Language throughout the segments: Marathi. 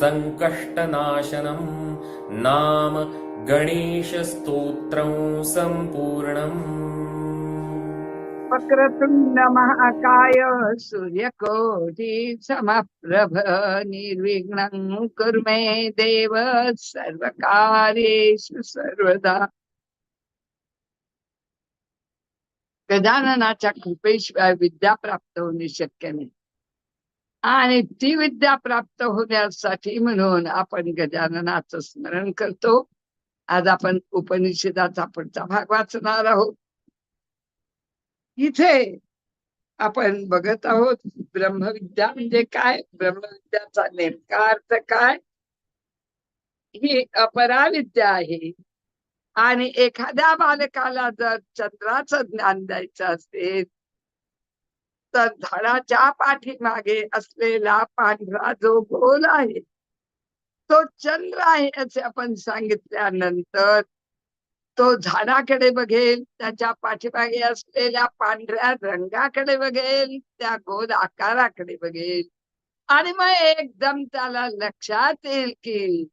सङ्कष्टनाशनम् नाम गणेशस्तोत्रं सम्पूर्णम्। वक्रतुंड महाकाय सूर्यकोटि समप्रभ निर्विघ्नं कुर्मे देव सर्वकार्येषु सर्वदा। गजाननाच्या कृपेशिवाय विद्या प्राप्त होणे शक्य नाही. आणि ती विद्या प्राप्त होण्यासाठी म्हणून आपण गजाननाचं स्मरण करतो. आज आपण उपनिषदाचा पुढचा भाग वाचणार आहोत. इथे आपण बघत आहोत ब्रह्मविद्या म्हणजे काय? ब्रह्मविद्याचा नेमका अर्थ काय? ही अपराविद्या आहे. आणि एखाद्या बालकाला जर चंद्राचं ज्ञान द्यायचं असेल तर झाडाच्या पाठीमागे असलेला पांढरा जो गोल आहे तो चंद्र आहे असे आपण सांगितल्यानंतर तो झाडाकडे बघेल त्याच्या पाठीमागे असलेल्या पांढऱ्या रंगाकडे बघेल त्या गोल आकाराकडे बघेल. आणि मग एकदम त्याला लक्षात येईल की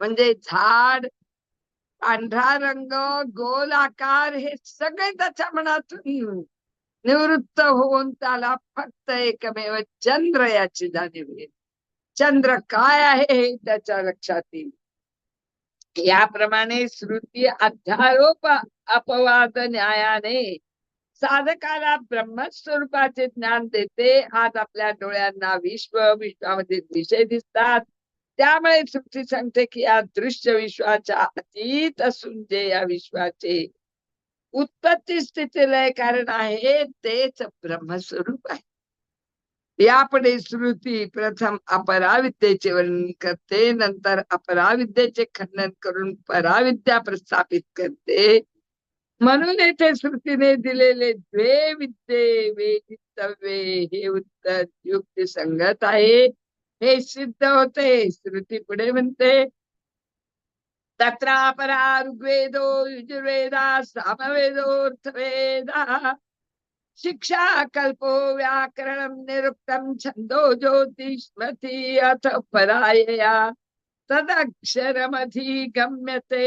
म्हणजे झाड पांढरा रंग गोल आकार हे सगळे त्याच्या मनातून निवृत्त होऊन त्याला फक्त एकमेव चंद्र याची जाणीव येईल चंद्र काय आहे हे त्याच्या लक्षात येईल. याप्रमाणे श्रुती अध्यारोप अपवाद न्यायाने साधकाला ब्रह्मस्वरूपाचे ज्ञान देते. आज आपल्या डोळ्यांना विश्व विश्वामध्ये दिशे दिसतात. त्यामुळे श्रुती सांगते की या दृश्य विश्वाच्या अतीत असून जे या विश्वाचे उत्पत्ती स्थिती लय कारण आहे. तेच ब्रह्मस्वरूप आहे. यापुढे श्रुती प्रथम अपराविद्येचे वर्णन करते. नंतर अपराविद्येचे खंडन करून पराविद्या प्रस्थापित करते. म्हणून येथे श्रुतीने दिलेले द्वे विद्ये वेदितव्ये हे उत्तर युक्ती संगत आहे. हे सिद्ध होते. श्रुती पुढे म्हणते. तत्रापरा ऋग्वेदो यजुर्वेदा सामवेदोऽर्थवेदा शिक्षा कल्पो व्याकरणं निरुक्तं छन्दो ज्योतिष्मति अथ परायया। तदक्षरमधिगम्यते।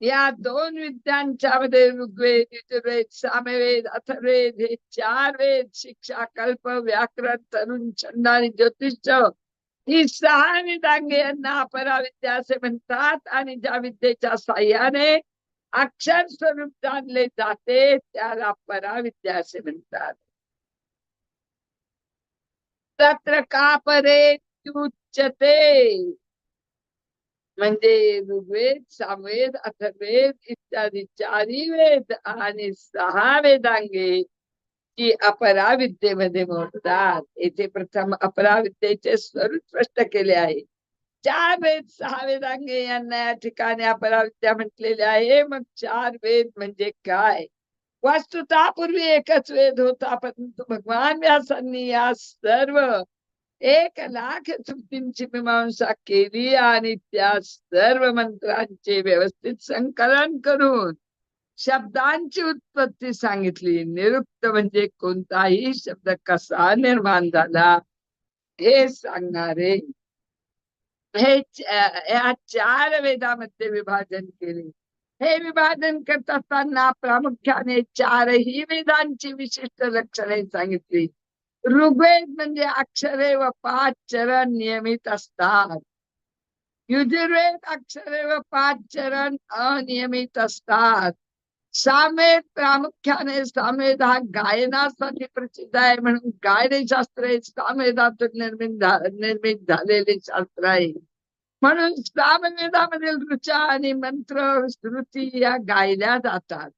या दोन विद्यांच्या मध्ये ऋग्वेद यजुर्वेद सामवेद अथर्वेद हे चार वेद शिक्षा कल्प व्याकरण तरुण छंद आणि ज्योतिष ही सहा डांगे यांना अपराविद्या असे म्हणतात आणि ज्या विद्येच्या साह्याने अक्षर स्वरूप जाणले जाते त्याला पराविद्या असे म्हणतात. तत्र का परे उच्चते म्हणजे ऋग्वेद सामवेद अथर्वेद इत्यादी चारी वेद आणि सहा वेदांगे की अपराविद्येमध्ये मोडतात. येथे प्रथम अपराविद्येचे स्वरूप स्पष्ट केले आहे. चार वेद सहा वेदांगे यांना या ठिकाणी अपराविद्या म्हटलेले आहे. मग चार वेद म्हणजे काय? वास्तुता पूर्वी एकच वेद होता परंतु भगवान व्यासांनी या सर्व एक लाख चुकींची मीमांसा केली आणि त्या सर्व मंत्रांचे व्यवस्थित संकलन करून शब्दांची उत्पत्ती सांगितली. निरुक्त म्हणजे कोणताही शब्द कसा निर्माण झाला हे सांगणारे. हे या चार वेदामध्ये विभाजन केले. हे विभाजन करत असताना प्रामुख्याने चारही वेदांची विशिष्ट लक्षणे सांगितली. ऋग्वेद म्हणजे अक्षरे व पाच चरण नियमित असतात. युजुर्वेद अक्षरे व पाच चरण अनियमित असतात. सामे प्रामुख्याने सामेद हा गायनासाठी प्रसिद्ध आहे म्हणून गायन शास्त्र हे सामेदातून निर्मित निर्मित झालेले शास्त्र आहे. म्हणून सामवेदामधील ऋचा आणि मंत्र श्रुती या गायल्या जातात.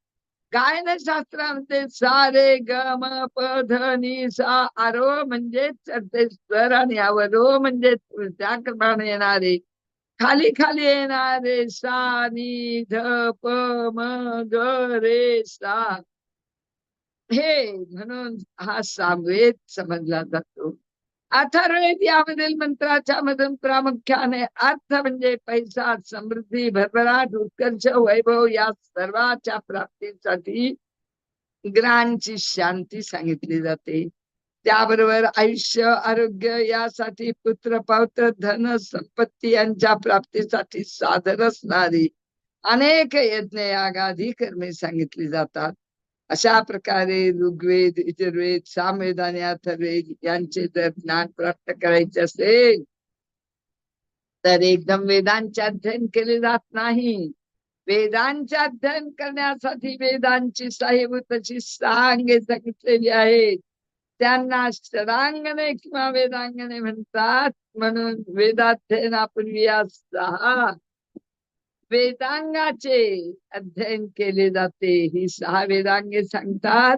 गायन शास्त्रामध्ये सा रे ग म प ध नि सा आरो म्हणजे चढते स्वर आणि अवरो म्हणजे त्याप्रमाणे येणारे. खाली खाली येणारे सा नि ध प म ग रे सा हे म्हणून हा सामवेद समजला जातो. अथर्वेद यामधील मंत्राच्या मधून प्रामुख्याने अर्थ म्हणजे पैसा समृद्धी भरभराट उत्कर्ष वैभव या सर्वाच्या प्राप्तीसाठी ग्रहांची शांती सांगितली जाते. त्याबरोबर आयुष्य आरोग्य यासाठी पुत्र पौत्र धन संपत्ती यांच्या प्राप्तीसाठी साधन असणारी अनेक यज्ञ यागादी कर्मे सांगितली जातात. अशा प्रकारे ऋग्वेद यजुर्वेद सामवेद आणि अथर्वेद यांचे जर ज्ञान प्राप्त करायचे असेल तर एकदम वेदांचे अध्ययन केले जात नाही. वेदांचे अध्ययन करण्यासाठी वेदांची साहेबूत अशी सांगे सांगितलेली आहेत. त्यांना शरांगणे किंवा वेदांगणे म्हणतात म्हणून वेदाध्ययनापूर्वी या सहा। वेदांगाचे अध्ययन केले जाते ही सहा वेदांगे सांगतात।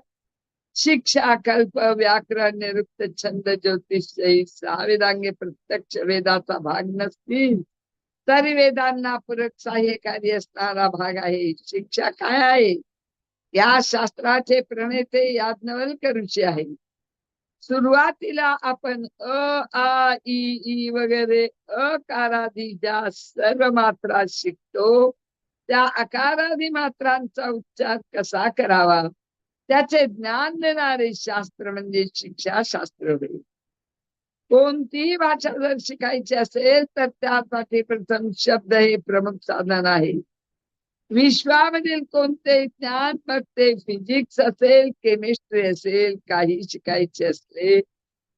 शिक्षा कल्प व्याकरण निरुक्त छंद ज्योतिष ही सहा वेदांगे प्रत्यक्ष वेदाचा भाग नसतील। तरी वेदांना पूरक सहाय्यकारी असणारा भाग आहे शिक्षा काय आहे? या शास्त्राचे प्रणेते याज्ञवल्क ऋषी आहे सुरुवातीला आपण अ आ इ ई वगैरे अकारादी ज्या सर्व मात्रा शिकतो त्या अकारादी मात्रांचा उच्चार कसा करावा? त्याचे ज्ञान देणारे शास्त्र म्हणजे शिक्षा शास्त्र होईल कोणतीही भाषा जर शिकायची असेल तर त्यासाठी प्रथम शब्द हे प्रमुख साधन आहे. विश्वामधील कोणते ज्ञान मग ते फिजिक्स असेल केमिस्ट्री असेल काही शिकायचे असले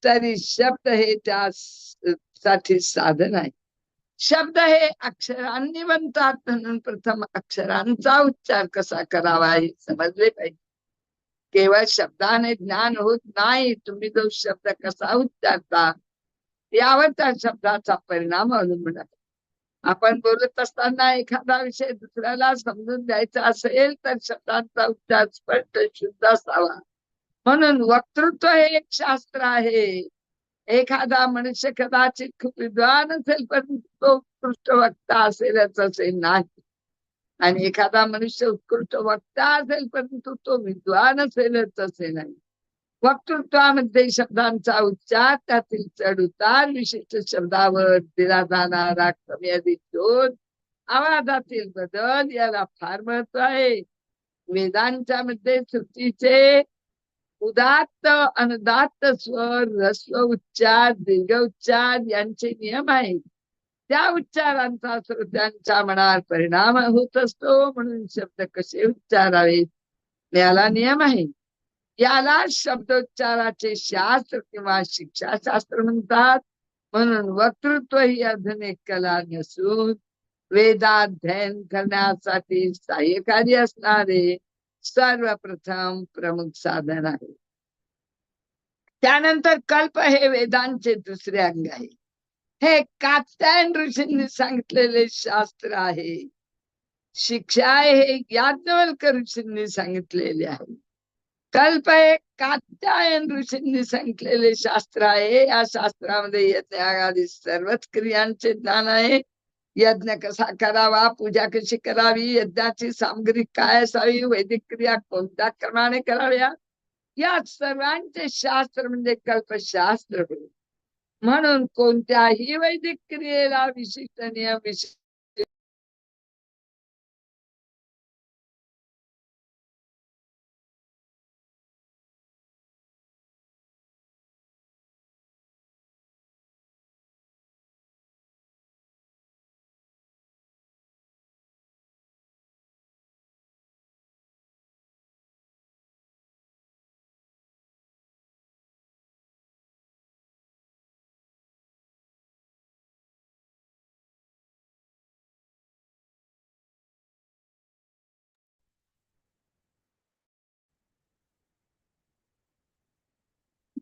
तरी शब्द हे त्या साठी साधन आहे. शब्द हे अक्षरांनी बनतात म्हणून प्रथम अक्षरांचा उच्चार कसा करावा हे समजले पाहिजे. केवळ शब्दाने ज्ञान होत नाही तुम्ही जो शब्द कसा उच्चारता यावर त्या शब्दाचा परिणाम अवलंबून आहे. आपण बोलत असताना एखादा विषय दुसऱ्याला समजून द्यायचा असेल तर शब्दांचा उच्चार स्पष्ट शुद्ध असावा. म्हणून वक्तृत्व हे एक शास्त्र आहे. एखादा मनुष्य कदाचित खूप विद्वान असेल परंतु तो उत्कृष्ट वक्ता असेलच असेल नाही. आणि एखादा मनुष्य उत्कृष्ट वक्ता असेल परंतु तो विद्वान असेलच असे नाही. वक्तृत्वामध्ये शब्दांचा उच्चार त्यातील चढ उतार विशिष्ट शब्दावर दिला जाणारा कमी अधिक जोर आवाजातील बदल याला फार महत्त्व आहे. वेदांच्या मध्ये श्रुतीचे उदात्त अनुदात्त स्वर रस्व उच्चार दीर्घ उच्चार यांचे नियम आहेत. त्या उच्चारांचा श्रोत्यांच्या मनावर परिणाम होत असतो म्हणून शब्द कसे उच्चारावेत याला नियम आहे. याला शब्दोच्चाराचे शास्त्र किंवा शिक्षा शास्त्र म्हणतात. म्हणून वक्तृत्व ही आधुनिक कला नसून वेदाध्ययन करण्यासाठी सहाय्यकारी असणारे सर्वप्रथम प्रमुख साधन आहे. त्यानंतर कल्प हे वेदांचे दुसरे अंग आहे. हे कात्यायन ऋषींनी सांगितलेले शास्त्र आहे. शिक्षा हे याज्ञवल्क ऋषींनी सांगितलेले आहे. कल्प हे कात्यायन ऋषींनी सांगितलेले शास्त्र आहे या शास्त्रामध्ये यज्ञ सर्वच क्रियांचे ज्ञान आहे यज्ञ कसा करावा पूजा कशी करावी यज्ञाची सामग्री काय असावी वैदिक क्रिया कोणत्या क्रमाने कराव्या या सर्वांचे शास्त्र म्हणजे कल्पशास्त्र म्हणून कोणत्याही वैदिक क्रियेला विशिष्ट नियम विशिष्ट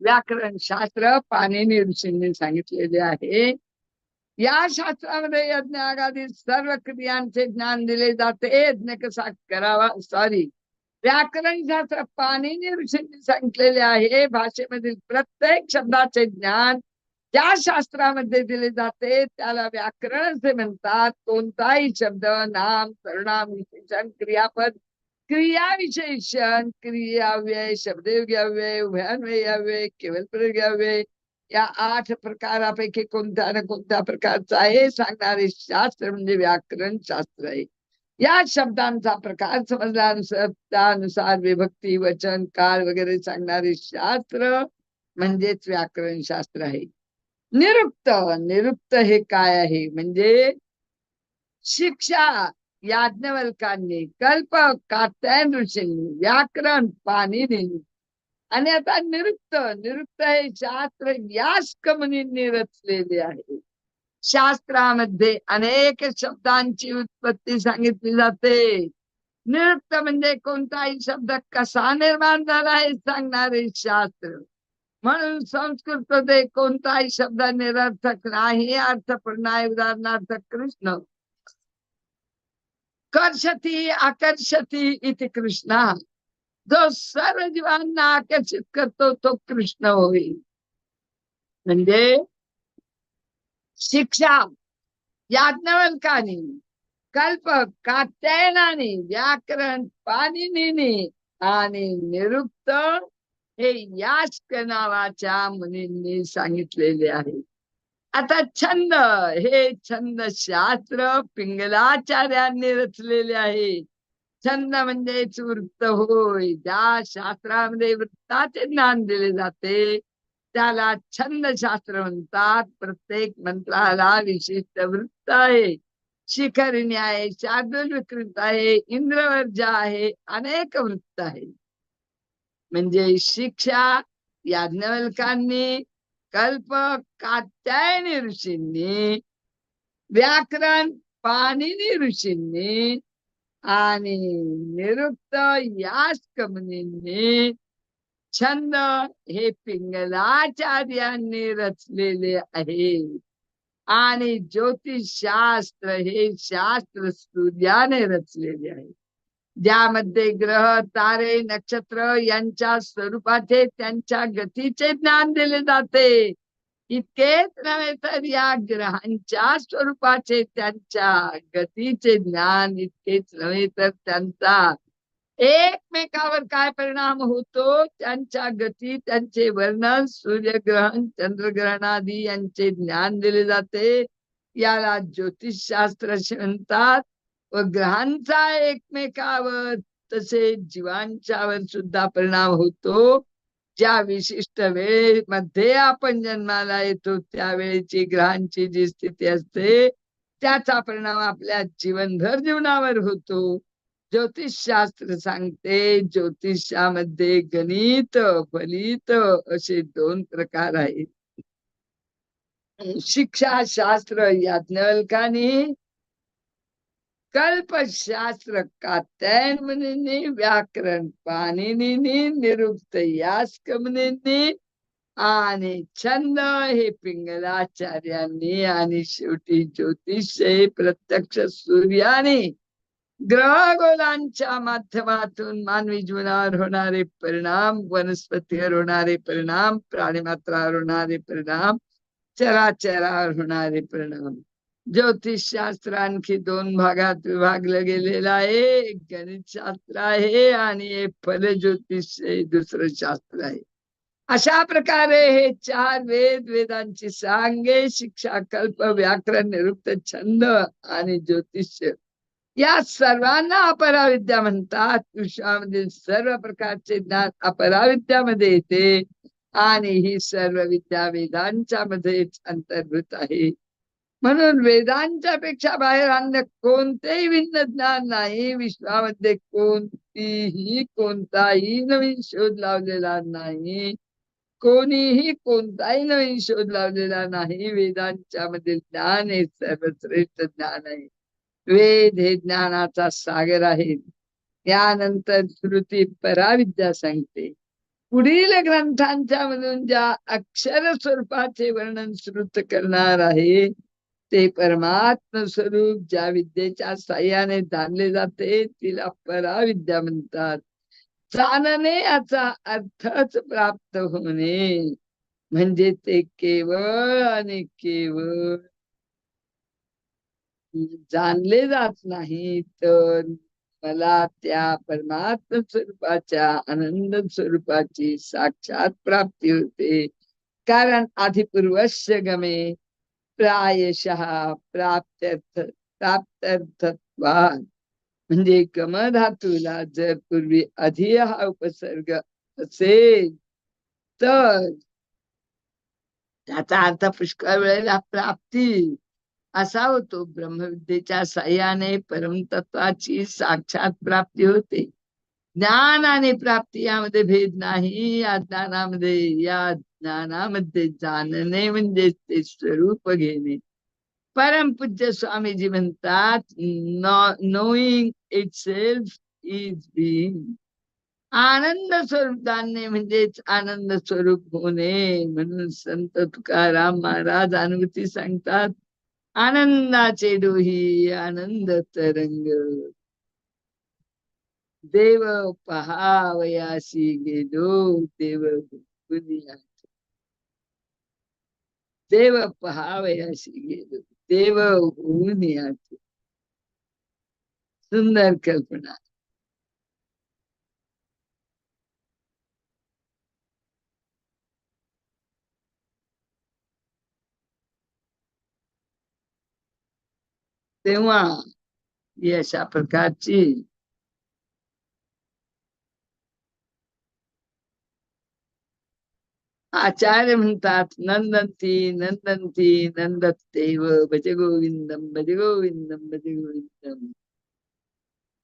व्याकरण शास्त्र पाणिनी ऋषींनी सांगितलेले आहे. या शास्त्रामध्ये यज्ञ आगादी सर्व क्रियांचे ज्ञान दिले जाते. यज्ञ कसा करावा? सॉरी व्याकरण शास्त्र पाणिनी ऋषींनी सांगितलेले आहे. भाषेमधील प्रत्येक शब्दाचे ज्ञान त्या शास्त्रामध्ये दिले जाते त्याला व्याकरण असे म्हणतात. कोणताही शब्द नाम सर्वनाम विशेषण क्रियापद क्रिया विशेषण क्रियाव्यय शब्दव्यय केवल प्रयोग घ्यावे या आठ प्रकारापैकी कोणत्या ना कोणत्या प्रकारचा आहे? सांगणारे शास्त्र म्हणजे व्याकरण शास्त्र आहे. या शब्दांचा प्रकार समजल्यानुसार त्यानुसार विभक्ती वचन काळ वगैरे सांगणारे शास्त्र म्हणजेच व्याकरण शास्त्र आहे. निरुक्त निरुक्त हे काय आहे? म्हणजे शिक्षा याज्ञवल्कांनी कल्प कात्यायन ऋषींनी व्याकरण पाणिनींनी आणि आता निरुक्त निरुक्त हे शास्त्र यास्क मुनींनी रचलेले आहे. शास्त्रामध्ये अनेक शब्दांची उत्पत्ती सांगितली जाते. निरुक्त म्हणजे कोणताही शब्द कसा निर्माण झाला हे सांगणारे शास्त्र. म्हणून संस्कृत मध्ये कोणताही शब्द निरर्थक नाही अर्थपूर्ण आहे. उदाहरणार्थ कृष्ण कर्षती आकर्षती इथे कृष्णा। जो सर्व जीवांना आकर्षित करतो तो कृष्ण होईल म्हणजे शिक्षा याज्ञवल्काने कल्प कात्यायनाने व्याकरण पाणिनीने आणि निरुक्त हे याच नावाच्या मुनींनी सांगितलेले आहे. आता छंद हे छंद शास्त्र पिंगलाचार्यांनी रचलेले आहे. छंद म्हणजेच वृत्त होय. ज्या शास्त्रामध्ये वृत्ताचे ज्ञान दिले जाते त्याला छंद शास्त्र म्हणतात. प्रत्येक मंत्राला विशिष्ट वृत्त आहे. शिखरिणी आहे शार्दूल विकृत आहे इंद्रवर्ज आहे अनेक वृत्त आहे. म्हणजे शिक्षा याज्ञवल्कांनी कल्प कात्यायनी ऋषींनी व्याकरण पाणिनी ऋषींनी आणि निरुक्त यास्कमनींनी छंद हे पिंगलाचार्यांनी रचलेले आहे. आणि ज्योतिषशास्त्र हे शास्त्र सूर्याने रचलेले आहे. ज्यामध्ये ग्रह तारे नक्षत्र यांच्या स्वरूपाचे त्यांच्या गतीचे ज्ञान दिले जाते. इतकेच नव्हे तर या ग्रहांच्या स्वरूपाचे त्यांच्या गतीचे ज्ञान इतकेच नव्हे तर त्यांचा एकमेकावर काय परिणाम होतो? त्यांच्या गती त्यांचे वर्णन सूर्यग्रहण चंद्रग्रहण आदी यांचे ज्ञान दिले जाते. याला ज्योतिषशास्त्र असे म्हणतात. व ग्रहांचा एकमेकावर तसे जीवांच्यावर सुद्धा परिणाम होतो. ज्या विशिष्ट वेळेमध्ये आपण जन्माला येतो त्यावेळेची ग्रहांची जी स्थिती असते त्याचा परिणाम आपल्या जीवनभर जीवनावर होतो. ज्योतिषशास्त्र सांगते ज्योतिषामध्ये गणित फलित असे दोन प्रकार आहेत. शिक्षा शास्त्र याज्ञवल्कानी कल्पशास्त्र कात्यायन मुनींनी व्याकरण पाणिनींनी निरुक्त यास्क मुनींनी आणि छंद हे पिंगलाचार्यांनी आणि शेवटी ज्योतिष हे प्रत्यक्ष सूर्याने ग्रहगोलांच्या माध्यमातून मानवी जीवनावर होणारे परिणाम वनस्पतीवर होणारे परिणाम प्राणीमात्रावर होणारे परिणाम चराचरावर होणारे परिणाम. ज्योतिष शास्त्र आणखी दोन भागात विभागलं गेलेलं आहे. एक गणित शास्त्र आहे आणि एक फल ज्योतिष हे दुसरं शास्त्र आहे. अशा प्रकारे हे चार वेद वेदांची सांगे शिक्षा कल्प व्याकरण निरुक्त छंद आणि ज्योतिष्य. या सर्वांना अपराविद्या म्हणतात. विश्वामधील सर्व प्रकारचे ज्ञान अपराविद्यामध्ये येते आणि ही सर्व विद्या वेदांच्या मध्येच अंतर्भूत आहे. म्हणून वेदांच्या पेक्षा बाहेर अन्य कोणतेही भिन्न ज्ञान नाही. विश्वामध्ये कोणतीही कोणताही नवीन शोध लावलेला नाही. कोणीही कोणताही नवीन शोध लावलेला नाही. वेदांच्या मधील ज्ञान हे सर्वश्रेष्ठ ज्ञान आहे. वेद हे ज्ञानाचा सागर आहे. यानंतर श्रुती पराविद्या सांगते. पुढील ग्रंथांच्या मधून ज्या अक्षर स्वरूपाचे वर्णन श्रुत करणार आहे ते परमात्म स्वरूप ज्या विद्येच्या साह्याने जाणले जाते तिला पराविद्या म्हणतात. जाणणे याचा अर्थच प्राप्त होणे. म्हणजे ते केवळ आणि केवळ जाणले जात नाही तर मला त्या परमात्म स्वरूपाच्या आनंद स्वरूपाची साक्षात प्राप्ती होते. कारण आधिपूर्वश्य गमे प्रायशः प्राप्त्यर्थ प्राप्त्यर्थत्वात म्हणजे गमधातूला जर पूर्वी आधी हा उपसर्ग असेल तर त्याचा अर्थ पुष्कळ वेळेला प्राप्ती. असा होतो. ब्रह्मविद्येच्या सहाय्याने परमतत्वाची साक्षात प्राप्ती होते. ज्ञान आणि प्राप्ती यामध्ये भेद नाही. या ज्ञानामध्ये या ज्ञानामध्ये जाणणे म्हणजे ते स्वरूप घेणे. परमपूज्य स्वामीजी म्हणतात knowing it self is being आनंद स्वरूप जाणणे म्हणजेच आनंद स्वरूप होणे. म्हणून संत तुकाराम महाराज अनुभूती सांगतात आनंदाचे डोही आनंद तरंग. देव पहावयाशी गेलो देव दुनिया देव पहावयासी गेलो. देव होऊन यात सुंदर कल्पना. तेव्हा ही अशा प्रकारची आचार्य म्हणतात नंदंती नंदंती नंदत्तेव भज गोविंदम भज गोविंदम भज गोविंदम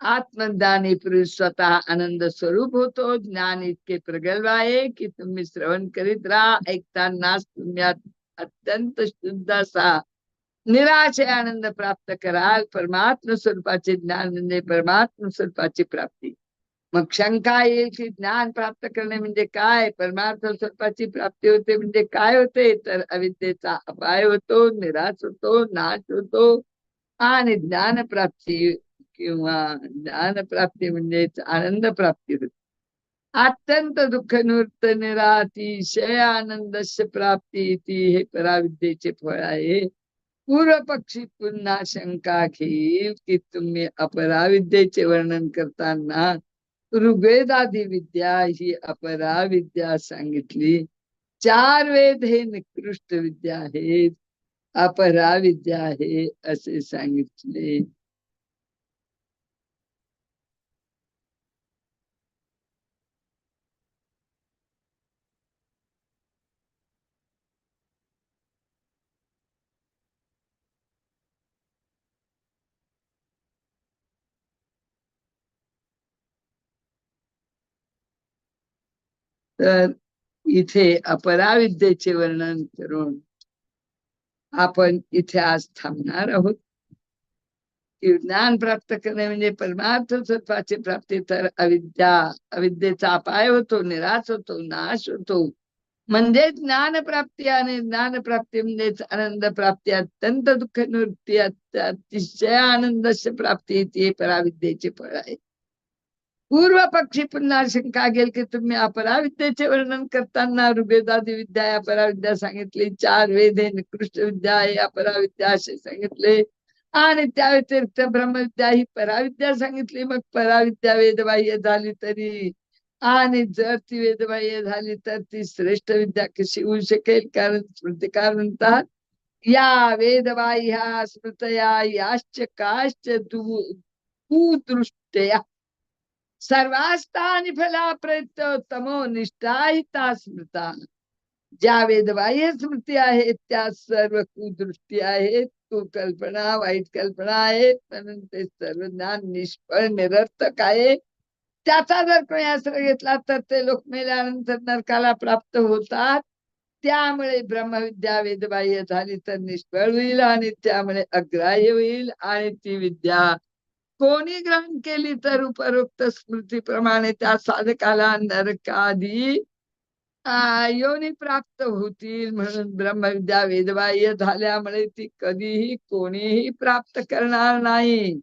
आत्मज्ञानी पुरुष स्वतः आनंद स्वरूप होतो ज्ञान इतके प्रगल्भ आहे की तुम्ही श्रवण करीत राहा ऐकतानाच तुम्ही अत्यंत शुद्ध असा निराशय आनंद प्राप्त कराल परमात्म स्वरूपाचे ज्ञान म्हणजे परमात्म स्वरूपाची प्राप्ती। मग शंका येईल की ज्ञान प्राप्त करणे म्हणजे काय? परमार्थ स्वरूपाची प्राप्ती होते म्हणजे काय होते? तर अविद्येचा अपाय होतो निराश होतो नाश होतो. आणि ज्ञान प्राप्ती किंवा ज्ञान प्राप्ती म्हणजेच आनंद प्राप्ती होते. अत्यंत दुःख निवृत्त निरातिशय आनंदस्य प्राप्ती ती हे पराविद्येचे फळ आहे. पूर्व पक्षी पुन्हा शंका घेईल की तुम्ही अपराविद्येचे वर्णन करताना ऋग्वेदादी विद्या ही अपरा विद्या सांगितली. चार वेद हे निकृष्ट विद्या आहेत. अपरा विद्या आहे असे सांगितले. तर इथे अपराविद्येचे वर्णन करून आपण इथे आज थांबणार आहोत. ज्ञान प्राप्त करणे म्हणजे परमार्थ स्वरूपाची प्राप्ती. तर अविद्या अविद्येचा अपाय होतो निराश होतो नाश होतो. म्हणजे ज्ञान प्राप्ती आणि ज्ञान प्राप्ती म्हणजेच आनंद प्राप्ती अत्यंत दुःख निवृत्ती अतिशय आनंदाची प्राप्ती ती पराविद्येचे फळ आहे. पूर्व पक्षी पुन्हा शंका गेल की तुम्ही अपराविद्येचे वर्णन करताना ऋग्वेदादी विद्या या पराविद्या सांगितली. चार वेद हे निकृष्ट विद्या आहे अपराविद्या असे सांगितले. आणि त्या व्यतिरिक्त ब्रह्मविद्या ही पराविद्या सांगितली. मग पराविद्या वेदबाह्य झाली तरी. आणि जर ती वेदबाह्य झाली तर ती श्रेष्ठ विद्या कशी होऊ शकेल? कारण स्मृतिकार म्हणतात या वेदबाह्या स्मृतया याश्च काश्च तू सर्वास्तानि फला प्रयत्न तमो निष्ठाहिता स्मृता। ज्या वेदबाह्य स्मृती आहेत त्या सर्व कुदृष्टी आहेत कुकल्पना वाईट कल्पना आहेत म्हणून ते सर्व ज्ञान निष्फळ निरर्थक आहे. त्याचा जर कोणी आश्रय घेतला तर ते लोक मेल्यानंतर नरकाला प्राप्त होतात. त्यामुळे ब्रह्मविद्या वेदबाह्य झाली तर निष्फळ होईल आणि त्यामुळे अग्राह्य होईल आणि ती विद्या कोणी ग्रहण केली तर उपरोक्त स्मृतीप्रमाणे त्या साधकाला नरकादी योनी प्राप्त होतील म्हणून ब्रह्मविद्या वेदबाह्य झाल्यामुळे ती कधीही कोणीही प्राप्त करणार नाही.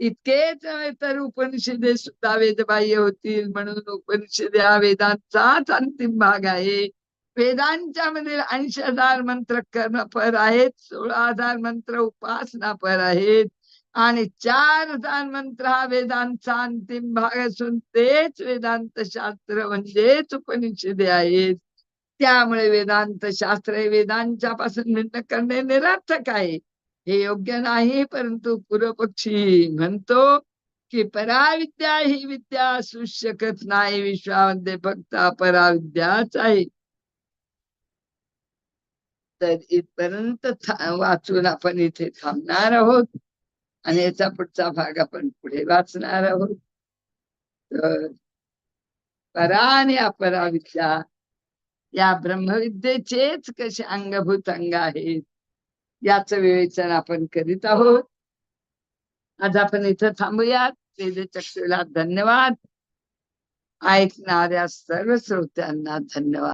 इतकेच नव्हे तर उपनिषदे सुद्धा वेदबाह्य होतील म्हणून उपनिषदे हा वेदांचाच अंतिम भाग आहे. वेदांच्या मधील ऐंशी हजार मंत्र कर्मफर आहेत सोळा हजार मंत्र उपासना पर आहेत. आणि चार दान मंत्र हा वेदांचा अंतिम भाग असून तेच वेदांत शास्त्र म्हणजेच उपनिषदे आहेत. त्यामुळे वेदांत शास्त्र हे वेदांच्या पासून भिन्न करणे निरर्थक आहे. हे योग्य नाही परंतु पूर्वपक्षी म्हणतो की पराविद्या ही विद्या असू शकत नाही विश्वामध्ये फक्त पराविद्याच आहे. तर इथपर्यंत वाचून आपण इथे थांबणार आहोत. आणि याचा पुढचा भाग आपण पुढे वाचणार आहोत. तर परा आणि अपरा विद्या या ब्रह्मविद्येचेच कसे अंगभूत अंग आहेत याच विवेचन आपण करीत आहोत. आज आपण इथं थांबूयात. वेदचक्षुला धन्यवाद. ऐकणाऱ्या सर्व श्रोत्यांना धन्यवाद.